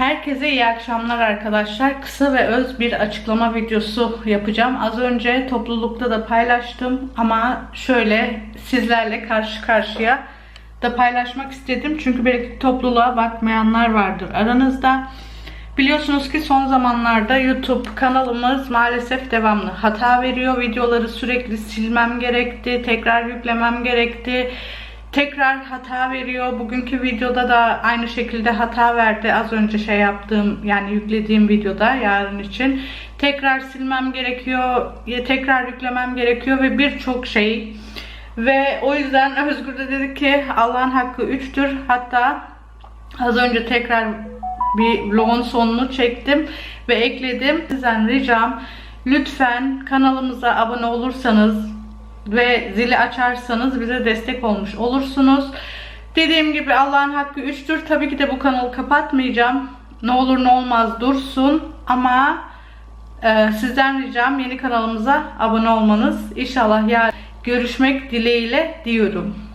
Herkese iyi akşamlar arkadaşlar. Kısa ve öz bir açıklama videosu yapacağım. Az önce toplulukta da paylaştım ama şöyle sizlerle karşı karşıya da paylaşmak istedim. Çünkü belki topluluğa bakmayanlar vardır aranızda. Biliyorsunuz ki son zamanlarda YouTube kanalımız maalesef devamlı hata veriyor. Videoları sürekli silmem gerekti, tekrar yüklemem gerekti. Tekrar hata veriyor. Bugünkü videoda da aynı şekilde hata verdi. Az önce şey yaptığım yani yüklediğim videoda yarın için. Tekrar silmem gerekiyor. Tekrar yüklemem gerekiyor ve birçok şey. Ve o yüzden Özgür de dedi ki Allah'ın hakkı üçtür. Hatta az önce tekrar bir vlogun sonunu çektim ve ekledim. Sizden ricam lütfen kanalımıza abone olursanız ve zili açarsanız bize destek olmuş olursunuz. Dediğim gibi Allah'ın hakkı üçtür. Tabii ki de bu kanalı kapatmayacağım. Ne olur ne olmaz dursun ama e, sizden ricam yeni kanalımıza abone olmanız. İnşallah ya görüşmek dileğiyle diyorum.